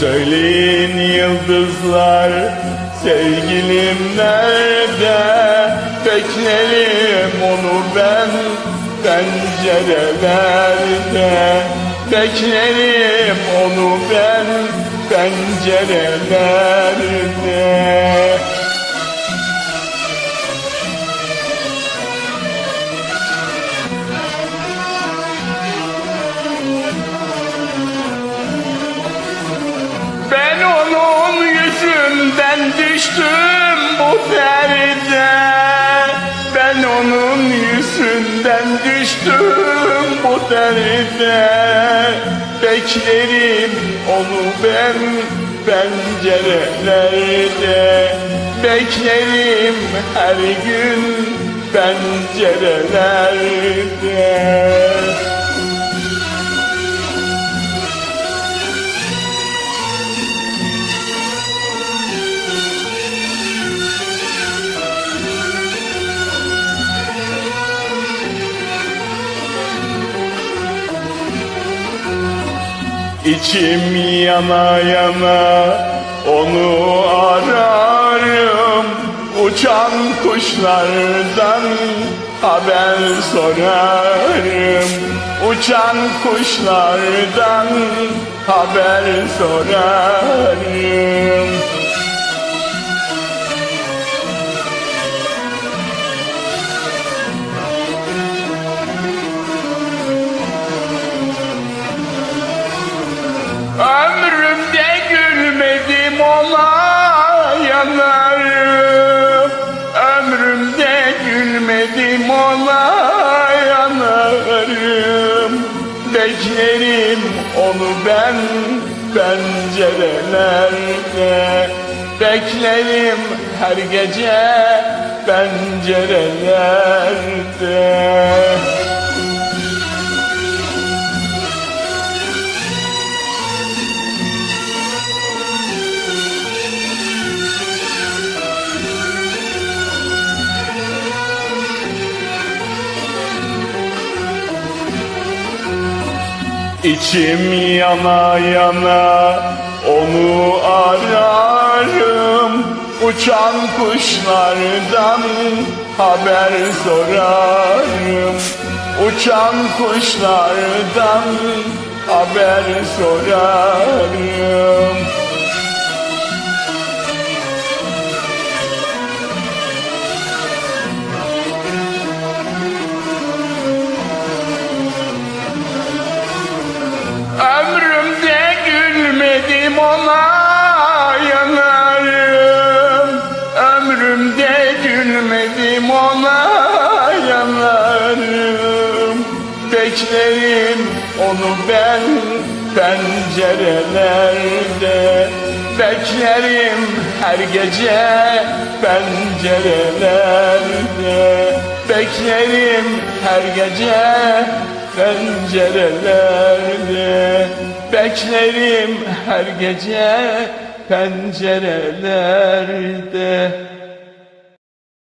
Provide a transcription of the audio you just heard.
Söyleyin yıldızlar sevgilim nerede? Beklerim onu ben pencerelerde. Beklerim onu ben pencerelerde düştüm bu derde Ben onun yüzünden düştüm bu derde Beklerim onu ben pencerelerde Beklerim her gün pencerelerde İçim yana yana onu ararım Uçan kuşlardan haber sorarım. Uçan kuşlardan haber sorarım ona yanarım. Beklerim onu ben pencerelerde Beklerim her gece pencerelerde İçim yana yana onu ararım. Uçan kuşlardan haber sorarım. Uçan kuşlardan haber sorarım ben pencerelerde Beklerim her gece pencerelerde Beklerim her gece pencerelerde Beklerim her gece pencerelerde